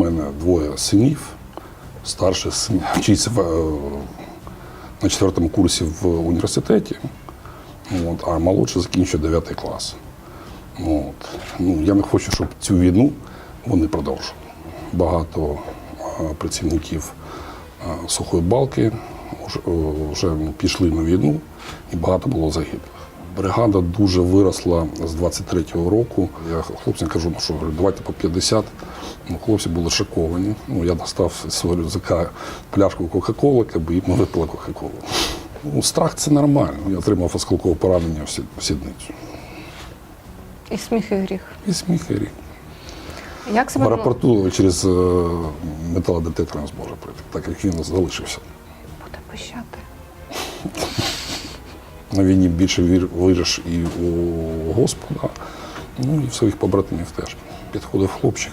У мене двоє синів. Старший син вчиться е, на четвертому курсі в університеті, от, а молодший закінчує 9 клас. От. Ну, я не хочу, щоб цю війну вони продовжували. Багато е, працівників е, сухої балки вже пішли на війну і багато було загиблих. Бригада дуже виросла з 23-го року. Я хлопцям кажу, ну що говорю, давайте по 50. Ну, хлопці були шоковані. Ну, я достав з свого рюкзака пляшку Кока-Коли, якби, і ми випили Кока-Колу. Ну, страх це нормально. Я отримав осколкове поранення в сідницю. І сміх і гріх. І сміх, і рік. Як В себе аеропорту через е, металодетектор не зможе пройти, так як він залишився. буде пищати? На війні більше вір, віриш і у Господа, ну і в своїх побратимів теж. Підходив хлопчик,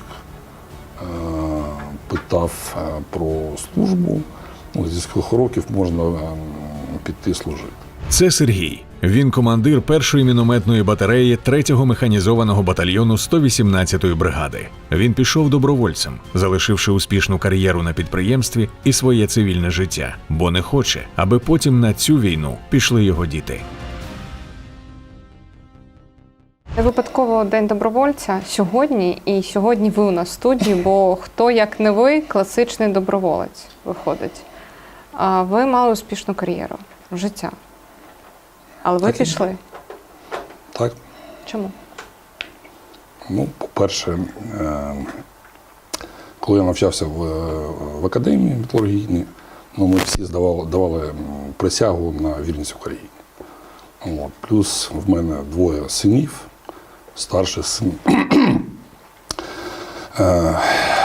е, питав е, про службу. Ну, зі скількох років можна е, піти служити. Це Сергій. Він командир першої мінометної батареї 3-го механізованого батальйону 118-ї бригади. Він пішов добровольцем, залишивши успішну кар'єру на підприємстві і своє цивільне життя, бо не хоче, аби потім на цю війну пішли його діти. Випадково День добровольця сьогодні, і сьогодні ви у нас в студії, бо хто як не ви, класичний доброволець виходить. А ви мали успішну кар'єру, життя. Але ви Так пішли. Так? Чому? Ну, по-перше, е, коли я навчався в, е, в академії металургійній, ну, ми всі здавали, давали присягу на вірність Україні. От. Плюс в мене двоє синів. Старший син е,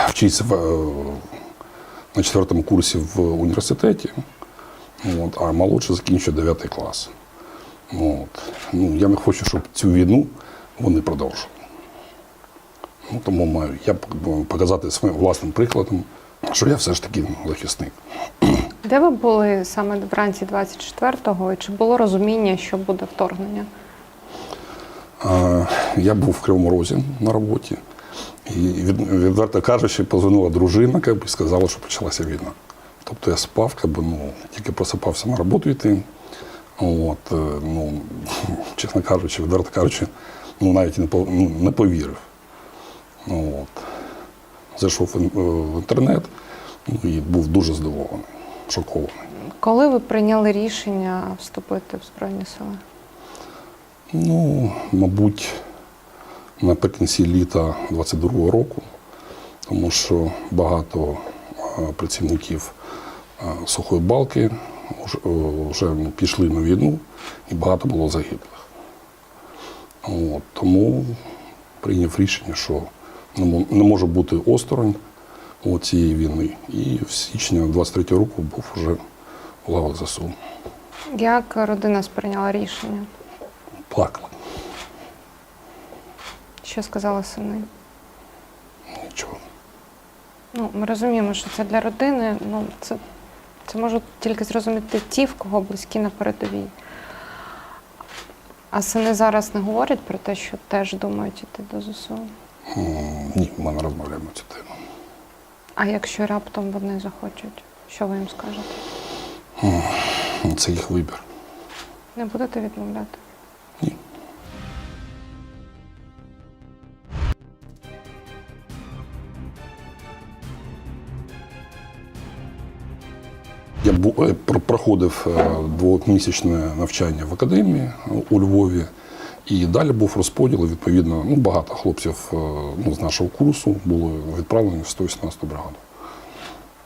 вчиться в, на четвертому курсі в університеті, от, а молодший закінчує 9 клас. От. Ну, я не хочу, щоб цю війну вони продовжували. Ну, тому маю я показати своїм власним прикладом, що я все ж таки захисник. Де ви були саме вранці 24-го, і чи було розуміння, що буде вторгнення? Я був в Кривому Розі на роботі, і відверто кажучи, позвонила дружина і сказала, що почалася війна. Тобто я спав, как би, ну, тільки просипався на роботу йти. От, е, ну, чесно кажучи, відверто кажучи, ну, навіть не, ну, не повірив. От. Зайшов в інтернет ну, і був дуже здивований, шокований. Коли ви прийняли рішення вступити в Збройні Сили? Ну, мабуть, наприкінці літа 22-го року, тому що багато е, працівників е, сухої балки вже, е, пішли на війну і багато було загиблих. От, тому прийняв рішення, що не може бути осторонь цієї війни. І в січні 23-го року був вже в лавах ЗСУ. Як родина сприйняла рішення? Плакала. Що сказали сини? Нічого. Ну, ми розуміємо, що це для родини. Ну, це, це можуть тільки зрозуміти ті, в кого близькі на передовій. А сини зараз не говорять про те, що теж думають іти до ЗСУ. Ні, ми не розмовляємо цю тему. А якщо раптом вони захочуть, що ви їм скажете? Це їх вибір. Не будете відмовляти? Проходив е, двомісячне навчання в академії е, у Львові. І далі був розподіл. Відповідно, ну, багато хлопців е, ну, з нашого курсу були відправлені в 118 бригаду.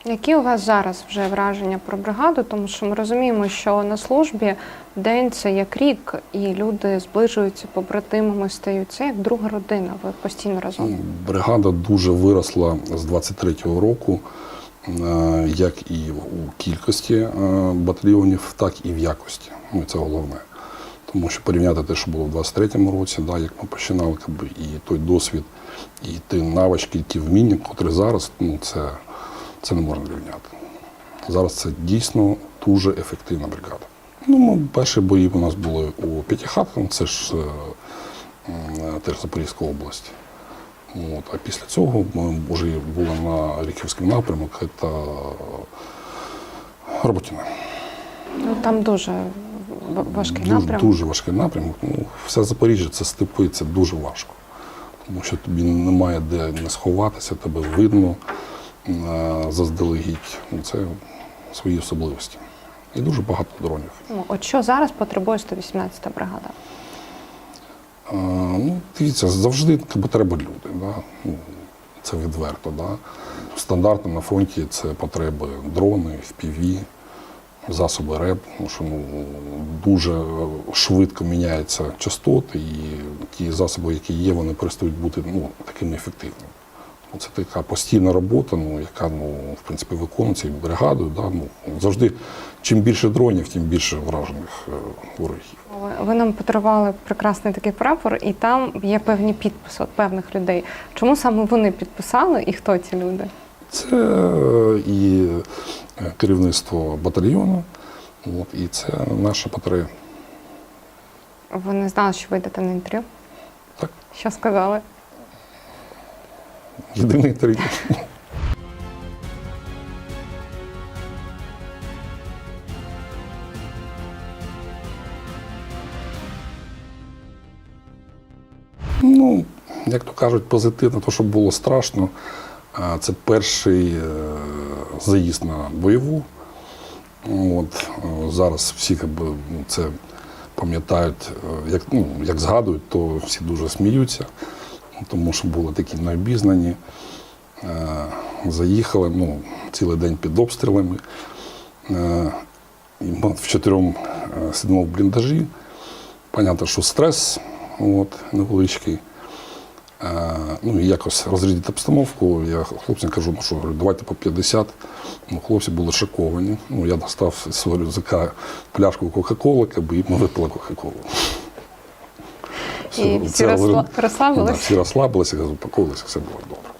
Які у вас зараз вже враження про бригаду? Тому що ми розуміємо, що на службі день це як рік, і люди зближуються побратимами, стають це як друга родина. Ви постійно разом. Бригада дуже виросла з 23-го року, е, як і у кількості е, батальйонів, так і в якості. Ну, це головне. Тому що порівняти те, що було в 23-му році, да, як ми починали, і той досвід, і ті навички, ті вміння, котрі зараз, ну, це, це не можна рівняти. Зараз це дійсно дуже ефективна бригада. Ну, ми, перші бої у нас були у П'ятихатках, це ж е, теж Запорізька область. От. А після цього ми вже були на Ріхівський напрямок, це Роботіна. Ну там дуже важкий Дуже, напрям. дуже важкий напрямок. Ну, все Запоріжжя це степи, це дуже важко. Тому що тобі немає де не сховатися, тебе видно е, заздалегідь. Ну, Це свої особливості. І дуже багато дронів. Ну, От що зараз потребує 118-та бригада? Ну, дивіться, завжди потреби люди. Да? Ну, це відверто. Да? Стандартно на фронті це потреби дрони, FPV, засоби РЕП, тому що ну, дуже швидко міняються частоти, і ті засоби, які є, вони перестають бути ну, такими ефективними. Це така постійна робота, ну, яка ну, в принципі виконується і бригадою. Да? Ну, завжди, чим більше дронів, тим більше вражених е, ворогів. Ви- нам подарували прекрасний такий прапор, і там є певні підписи от певних людей. Чому саме вони підписали і хто ці люди? Це е, і е, керівництво батальйону, от, і це наша батарея. Ви не знали, що ви йдете на інтерв'ю? Так, Що сказали? Єдиний інтерв'ю. Ну, як то кажуть, позитивно, то що було страшно. Це перший е, заїзд на бойову. От, е, зараз всі ну, це пам'ятають, е, як, ну, як згадують, то всі дуже сміються, тому що були такі необізнані. Е, Заїхали ну, цілий день під обстрілами. Е, І ми в чотирьом е, сидимо в бліндажі. Понятно, що стрес от, невеличкий. Ну, і якось розрядити обстановку. Я хлопцям кажу, ну що, давайте по 50. Ну, хлопці були шоковані. Ну, я достав з свого рюкзака пляшку Кока-Коли, аби ми випили Кока-Колу. І всі це розсла- говорю. Да, всі розслабилися, заспокоїлися, все було добре.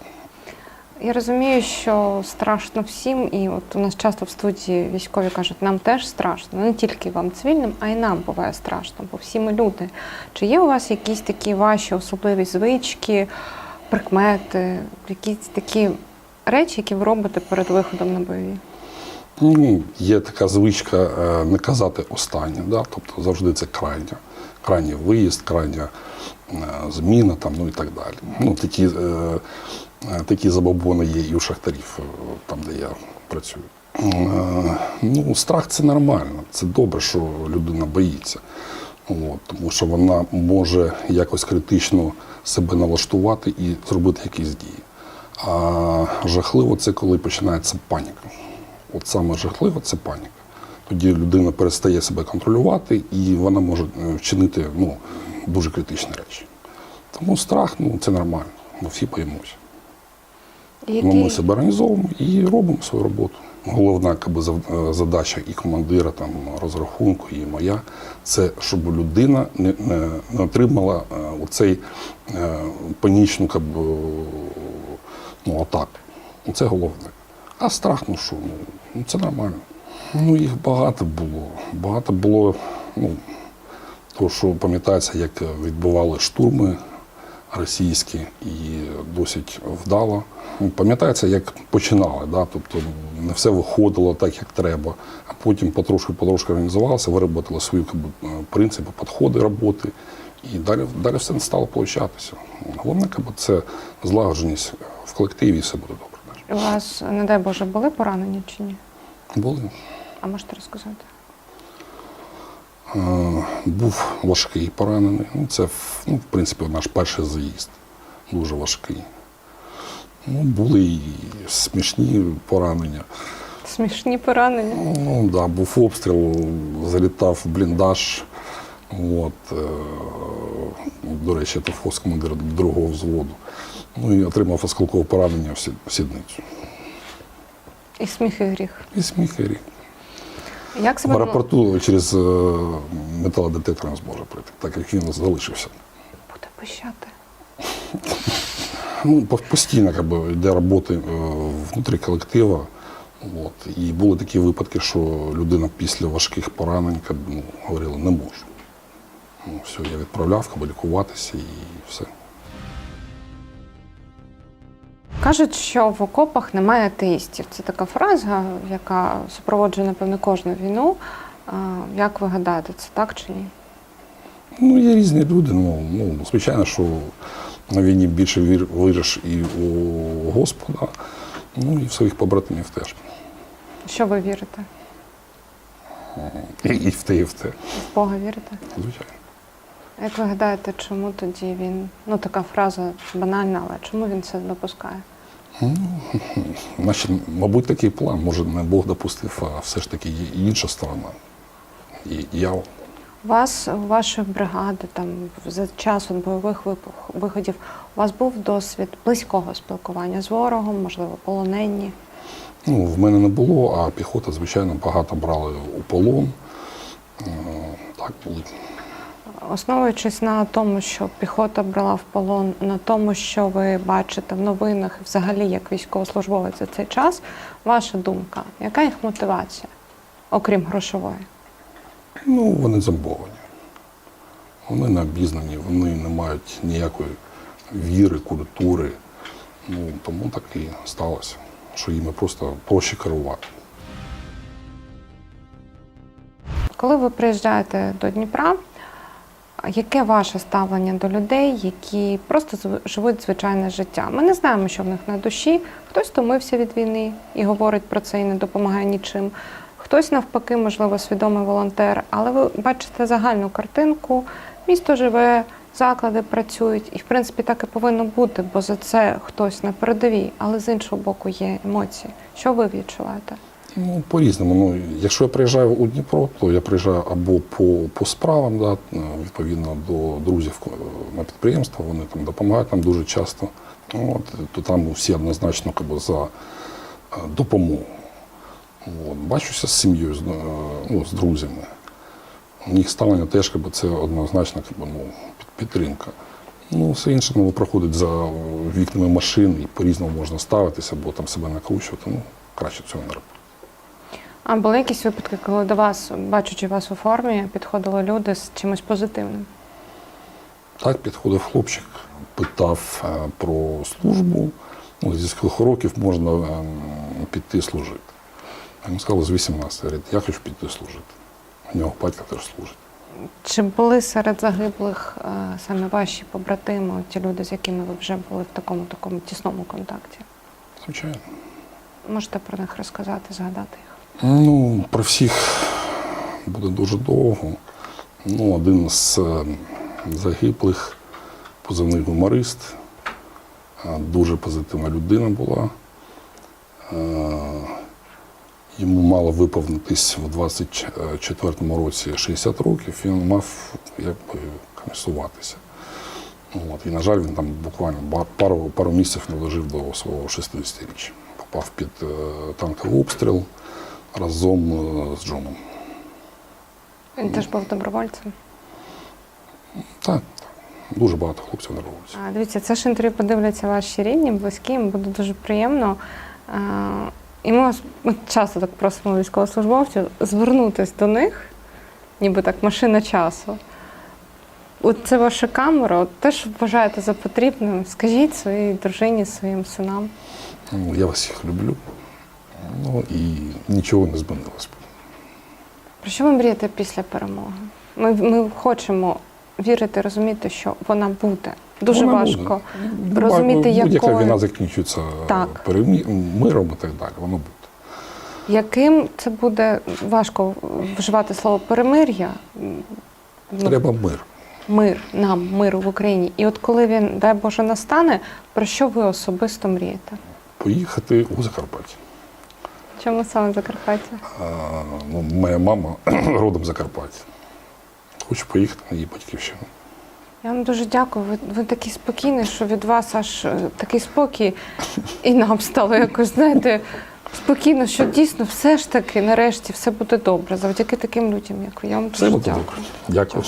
Я розумію, що страшно всім, і от у нас часто в студії військові кажуть, нам теж страшно, не тільки вам цивільним, а й нам буває страшно, бо всі ми люди. Чи є у вас якісь такі ваші особливі звички, прикмети, якісь такі речі, які ви робите перед виходом на бойові? Ну, є така звичка е, не казати останнє, да? тобто завжди це крайня. Крайній виїзд, крайня е, зміна там, ну і так далі. Ну, такі, е, такі забобони є і у шахтарів, там, де я працюю. Ну, страх це нормально. Це добре, що людина боїться. От, тому що вона може якось критично себе налаштувати і зробити якісь дії. А жахливо це коли починається паніка. От саме жахливо це паніка. Тоді людина перестає себе контролювати і вона може е, вчинити ну, дуже критичні речі. Тому страх ну, це нормально. Ми всі боїмося. Ну, Ми себе організовуємо і робимо свою роботу. Головна якби, е, задача і командира, там, розрахунку, і моя це щоб людина не, не, не отримала е, оцей е, панічну якби, ну, атаку. Це головне. А страх, ну що, ну, ну це нормально. Ну, їх багато було. Багато було, ну, то, що пам'ятається, як відбували штурми російські і досить вдало. Ну, Пам'ятається, як починали, да? тобто не все виходило так, як треба, а потім потрошки-потрошки організувалися, виробили свої е, принципи, підходи роботи, і далі, далі все стало получатися. Головне, це злагодженість в колективі, і все буде добре. У вас, не дай Боже, були поранені чи ні? Були. А можете розказати? Е, Був важкий поранений. Ну, це, ну, в принципі, наш перший заїзд. Дуже важкий. Ну, були і смішні поранення. Смішні поранення. Ну, да, був обстріл, залітав в бліндаж. От, е, до речі, це фос командир другого взводу. Ну і отримав осколкове поранення в сід- сідницю. І сміх і гріх. І сміх, і рік. Як В себе аеропорту через е, металодетектор не зможе прийти, так як він залишився. буде пищати? Ну, постійно как би, йде роботи е, внутрі колектива. От. І були такі випадки, що людина після важких поранень ну, говорила, не можу. Ну, все, я відправляв, как лікуватися і все. Кажуть, що в окопах немає атеїстів. Це така фраза, яка супроводжує, напевно, кожну війну. Як ви гадаєте, це так чи ні? Ну, є різні люди. Ну, ну звичайно, що на війні більше вір, віриш і у Господа, ну і в своїх побратимів теж. Що ви вірите? І, і в те, і в те. В Бога вірите? Звичайно. Як ви гадаєте, чому тоді він, ну така фраза банальна, але чому він це допускає? Значить, мабуть, такий план. Може, не Бог допустив, а все ж таки є інша сторона. І я У вас, у вашої бригади, там за час от бойових виходів, у вас був досвід близького спілкування з ворогом, можливо, полоненні. Ну, в мене не було, а піхота, звичайно, багато брали у полон. Е, Так були. Основуючись на тому, що піхота брала в полон, на тому, що ви бачите в новинах, взагалі як військовослужбовець за цей час, ваша думка, яка їх мотивація, окрім грошової? Ну, вони зомбовані. Вони не обізнані, вони не мають ніякої віри, культури. Ну, тому так і сталося, що їм просто проще керувати. Коли ви приїжджаєте до Дніпра, яке ваше ставлення до людей, які просто живуть звичайне життя? Ми не знаємо, що в них на душі. Хтось втомився від війни і говорить про це і не допомагає нічим. Хтось навпаки, можливо, свідомий волонтер, але ви бачите загальну картинку. Місто живе, заклади працюють, і в принципі так і повинно бути, бо за це хтось на передовій, але з іншого боку є емоції. Що ви відчуваєте? Ну, по-різному. Ну, якщо я приїжджаю у Дніпро, то я приїжджаю або по, по справам, да, е, відповідно до друзів е, на підприємство, вони там допомагають нам дуже часто. От, то там всі однозначно якби, за е, допомогу. От, бачуся з сім'єю, з, ну, з друзями. У них ставлення теж якби, це однозначно якби, ну, підтримка. Ну, все інше ну, проходить за вікнами машин і по-різному можна ставитися, або там себе накручувати. Ну, краще цього не робити. А були якісь випадки, коли до вас, бачачи вас у формі, підходили люди з чимось позитивним? Так підходив хлопчик, питав е, про службу. Ну, зі скількох років можна ем, піти служити. Я йому сказав, з 18. Говорить, я хочу піти служити. У нього батько теж служить. Чи були серед загиблих е, саме ваші побратими, ті люди, з якими ви вже були в такому такому тісному контакті? Звичайно. Можете про них розказати, згадати їх? Ну, про всіх буде дуже довго. Ну, один з е, загиблих, позивний гуморист, е, дуже позитивна людина була. Е, Йому мало виповнитись в 24-му році 60 років, він мав якби комісуватися. От. І, на жаль, він там буквально пару, пару місяців не дожив до свого 60-річчя. Попав під танковий обстріл разом е, з Джоном. Він теж був добровольцем. Так. Дуже багато хлопців на вулиці. А, дивіться, це ж інтерв'ю подивляться ваші рідні, близькі, їм буде дуже приємно. А, і ми ми часто так просимо військовослужбовців звернутися до них, ніби так машина часу. От це ваша камера, от те, що вважаєте за потрібним, скажіть своїй дружині, своїм синам. Ну, Я вас всіх люблю. Ну і нічого не змінилось. Про що ви мрієте після перемоги? Ми, ми хочемо вірити, розуміти, що вона буде. Дуже Вона важко буде. розуміти, Будь-яка якою- війна закінчується Так. перемі- миром і так далі. Воно буде. Яким це буде важко вживати слово перемир'я? Ну, Треба мир. Мир нам, миру в Україні. І от коли він, дай Боже, настане, про що ви особисто мрієте? Поїхати у Закарпаття. Чому саме Закарпаття? А, ну, моя мама родом Закарпаття. Хочу поїхати на її батьківщину. Я вам дуже дякую. Ви, ви такий спокійний, що від вас аж е, такий спокій, і нам стало якось, знаєте, спокійно, що дійсно все ж таки нарешті все буде добре завдяки таким людям, як ви. Я вам Все дуже буде дякую. добре. Дякую.